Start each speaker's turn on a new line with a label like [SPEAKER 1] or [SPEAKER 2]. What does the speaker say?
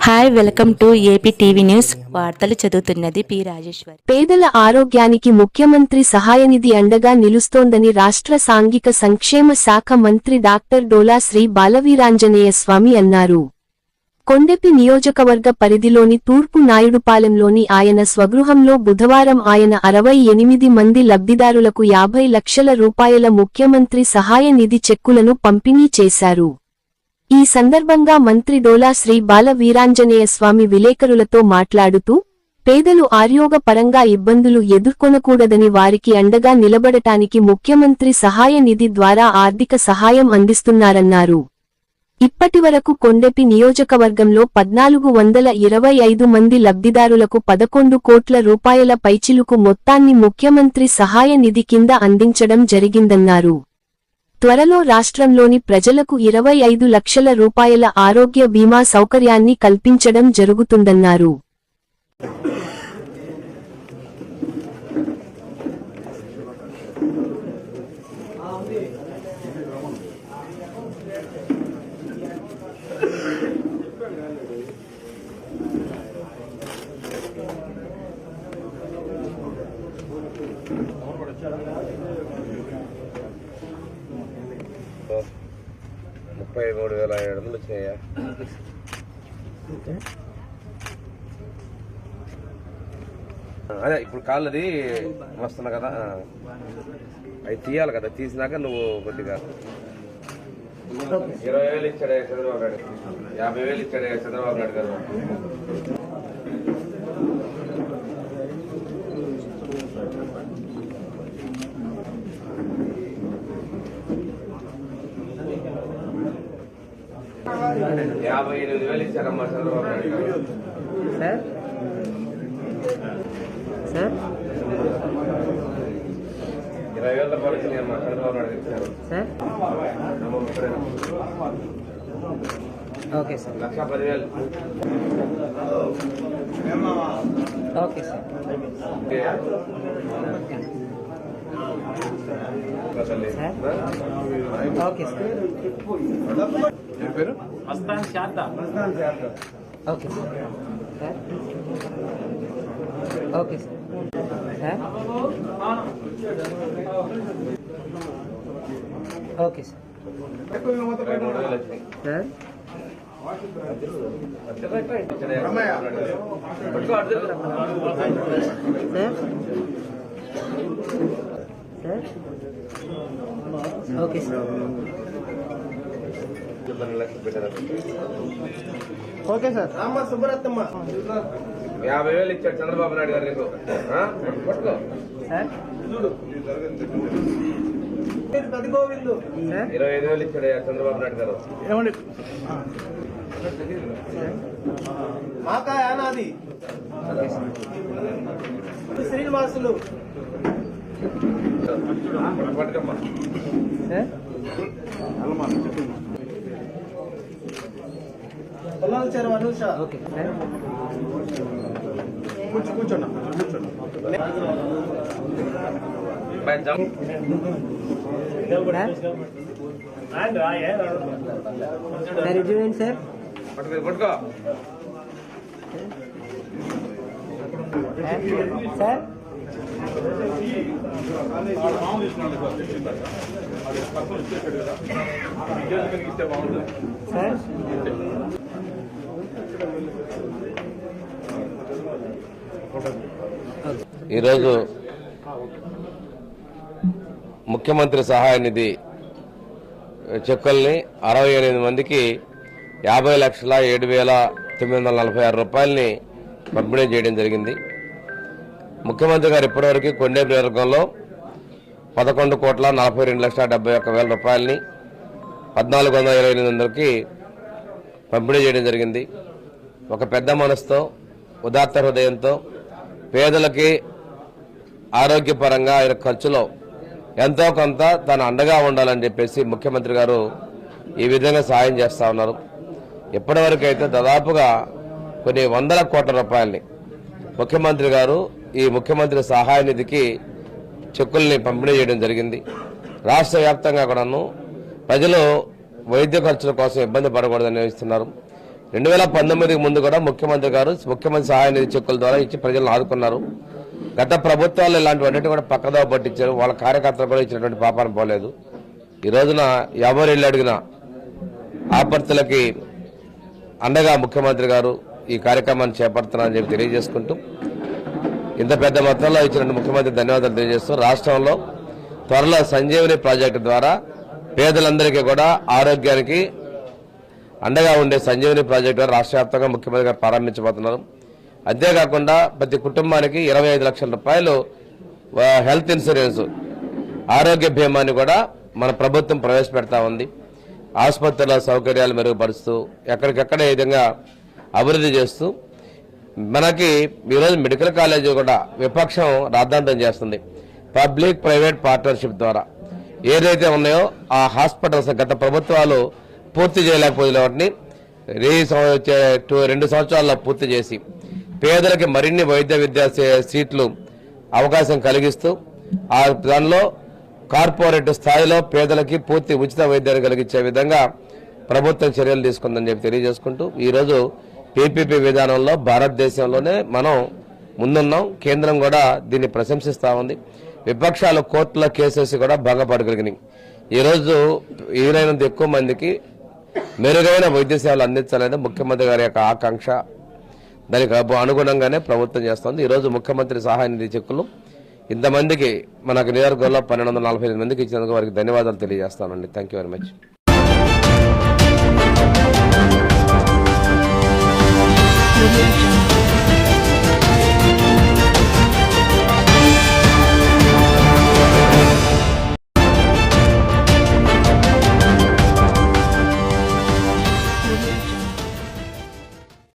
[SPEAKER 1] Hi welcome to AP TV news వార్తలు చదువుతున్నది P Rajeshwari.
[SPEAKER 2] పేదల ఆరోగ్యానికి ముఖ్యమంత్రి సహాయనిధి అండగా నిలుస్తోందని రాష్ట్ర సాంఘిక సంక్షేమ శాఖ మంత్రి డాక్టర్ డోలా శ్రీ బాలవీరాంజనేయ స్వామి అన్నారు. కొండెపి నియోజకవర్గ పరిధిలోని తూర్పు నాయుడుపాలెంలోని ఆయన స్వగృహంలో బుధవారం ఆయన అరవై ఎనిమిది మంది లబ్ధిదారులకు యాభై లక్షల రూపాయల ముఖ్యమంత్రి సహాయ నిధి చెక్కులను పంపిణీ చేశారు. ఈ సందర్భంగా మంత్రి డోలా శ్రీ బాల వీరాంజనేయ స్వామి విలేకరులతో మాట్లాడుతూ పేదలు ఆర్యోగపరంగా ఇబ్బందులు ఎదుర్కొనకూడదని వారికి అండగా నిలబడటానికి ముఖ్యమంత్రి సహాయ నిధి ద్వారా ఆర్థిక సహాయం అందిస్తున్నారన్నారు. ఇప్పటివరకు కొండెపి నియోజకవర్గంలో పద్నాలుగు వందల ఇరవై ఐదు మంది లబ్ధిదారులకు పదకొండు కోట్ల రూపాయల పైచిలుకు మొత్తాన్ని ముఖ్యమంత్రి సహాయ నిధి కింద అందించడం జరిగిందన్నారు. త్వరలో రాష్ట్రంలోని ప్రజలకు ఇరవై ఐదు లక్షల రూపాయల ఆరోగ్య బీమా సౌకర్యాన్ని కల్పించడం జరుగుతుందన్నారు.
[SPEAKER 3] ముప్పై మూడు వేల ఏడు వందలు వచ్చినాయా? అదే ఇప్పుడు కాళ్ళది వస్తున్నా కదా. అవి తీయాలి కదా తీసినాక నువ్వు కొద్దిగా ఇరవై వేలు ఇచ్చాడే చంద్రబాబు నాయుడు. యాభై వేలు ఇచ్చాడే చంద్రబాబు నాయుడు గారు. యాభై ఎనిమిది వేలు ఇచ్చారమ్మా చంద్రబాబు నాయుడు
[SPEAKER 4] సార్? సార్?
[SPEAKER 3] ఇరవై వేల రూపాయలు అమ్మా చంద్రబాబు నాయుడు ఇచ్చారు
[SPEAKER 4] సార్? Okay sir.
[SPEAKER 3] లక్ష పదివేలు
[SPEAKER 4] okay sir.
[SPEAKER 3] Okay.
[SPEAKER 4] Sir. Okay sir
[SPEAKER 3] ఏం పేరు
[SPEAKER 5] Mastan Sharada
[SPEAKER 4] okay sir sir okay sir sir okay sir
[SPEAKER 3] ఇరవై మూడు వేలు వచ్చినాయి
[SPEAKER 4] సార్
[SPEAKER 3] పట్టుకో, అటు తిరుగు.
[SPEAKER 4] Sir sir. Okay sir. Okay sir.
[SPEAKER 3] యాభై వేలు ఇచ్చాడు చంద్రబాబు నాయుడు గారు నీకు.
[SPEAKER 4] సార్. సార్.
[SPEAKER 3] ఇరవై ఐదు వేలు ఇచ్చాడు చంద్రబాబు నాయుడు గారు.
[SPEAKER 6] మాకాయ నాది శ్రీనివాసులు.
[SPEAKER 3] పట్టుకమ్మా
[SPEAKER 4] sir sir.
[SPEAKER 3] ఈరోజు ముఖ్యమంత్రి సహాయ నిధి చెక్కుల్ని అరవై ఎనిమిది మందికి యాభై లక్షల ఏడు వేల తొమ్మిది వందల నలభై ఆరు రూపాయలని పంపిణీ చేయడం జరిగింది. ముఖ్యమంత్రి గారు ఇప్పటివరకు కొండే నియోజకవర్గంలో పదకొండు కోట్ల నలభై రెండు లక్షల డెబ్బై ఒక్క వేల రూపాయలని పద్నాలుగు వందల ఇరవై ఎనిమిది వందలకి పంపిణీ చేయడం జరిగింది. ఒక పెద్ద మనసుతో ఉదాత్త హృదయంతో పేదలకి ఆరోగ్యపరంగా ఆయన ఖర్చులో ఎంతో కొంత తను అండగా ఉండాలని చెప్పేసి ముఖ్యమంత్రి గారు ఈ విధంగా సాయం చేస్తూ ఉన్నారు. ఇప్పటివరకు అయితే దాదాపుగా కొన్ని వందల కోట్ల రూపాయలని ముఖ్యమంత్రి గారు ఈ ముఖ్యమంత్రి సహాయ నిధికి చెక్కుల్ని పంపిణీ చేయడం జరిగింది. రాష్ట్ర వ్యాప్తంగా కూడాను ప్రజలు వైద్య ఖర్చుల కోసం ఇబ్బంది పడకూడదని ఇస్తున్నారు రెండు వేల పంతొమ్మిదికి ముందు కూడా ముఖ్యమంత్రి గారు ముఖ్యమంత్రి సహాయ నిధి చెక్కుల ద్వారా ఇచ్చి ప్రజలను ఆదుకున్నారు. గత ప్రభుత్వాలు ఇలాంటివన్నీ కూడా పక్కదో పట్టించారు. వాళ్ళ కార్యకర్తలు కూడా ఇచ్చినటువంటి పాపాన్ని పోలేదు. ఈ రోజున ఎవరు వెళ్ళి అడిగిన ఆపత్తులకి అండగా ముఖ్యమంత్రి గారు ఈ కార్యక్రమాన్ని చేపడుతున్నారని చెప్పి తెలియజేసుకుంటూ ఇంత పెద్ద మొత్తంలో ఇచ్చిన ముఖ్యమంత్రి ధన్యవాదాలు తెలియజేస్తూ రాష్ట్రంలో త్వరలో సంజీవని ప్రాజెక్టు ద్వారా పేదలందరికీ కూడా ఆరోగ్యానికి అండగా ఉండే సంజీవని ప్రాజెక్టు రాష్ట్ర వ్యాప్తంగా ముఖ్యమంత్రి గారు ప్రారంభించబోతున్నారు. అంతేకాకుండా ప్రతి కుటుంబానికి ఇరవై ఐదు లక్షల రూపాయలు హెల్త్ ఇన్సూరెన్స్ ఆరోగ్య బీమాని కూడా మన ప్రభుత్వం ప్రవేశపెడతా ఉంది. ఆసుపత్రుల సౌకర్యాలు మెరుగుపరుస్తూ ఎక్కడికెక్కడ ఈ విధంగా అభివృద్ధి చేస్తూ మనకి ఈరోజు మెడికల్ కాలేజీ కూడా విపక్షం రాద్ధాంతం చేస్తుంది. పబ్లిక్ ప్రైవేట్ పార్ట్నర్షిప్ ద్వారా. ఏదైతే ఉన్నాయో ఆ హాస్పిటల్స్ గత ప్రభుత్వాలు పూర్తి చేయలేకపోయిన వాటిని వచ్చే- రెండు సంవత్సరాల్లో పూర్తి చేసి పేదలకి మరిన్ని వైద్య విద్యా సీట్లు అవకాశం కలిగిస్తూ ఆ దానిలో కార్పొరేట్ స్థాయిలో పేదలకి పూర్తి ఉచిత వైద్యాన్ని కలిగించే విధంగా ప్రభుత్వం చర్యలు తీసుకుందని చెప్పి తెలియజేసుకుంటూ ఈరోజు పీపీపీ విధానంలో భారతదేశంలోనే మనం ముందున్నాం. కేంద్రం కూడా దీన్ని ప్రశంసిస్తా ఉంది. విపక్షాలు కోర్టుల కేసేసి కూడా భంగపడగలిగినాయి ఈరోజు వీలైనంత ఎక్కువ మందికి మెరుగైన వైద్య సేవలు అందించాలనేది ముఖ్యమంత్రి గారి యొక్క ఆకాంక్ష దానికి అనుగుణంగానే ప్రభుత్వం చేస్తుంది. ఈరోజు ముఖ్యమంత్రి సహాయ నిధి చెక్కులు ఇంతమందికి మనకు నియోజకవర్గంలో పన్నెండు నలభై మందికి ఇచ్చినందుకు వారికి ధన్యవాదాలు తెలియజేస్తానండి. Thank you very much
[SPEAKER 2] Global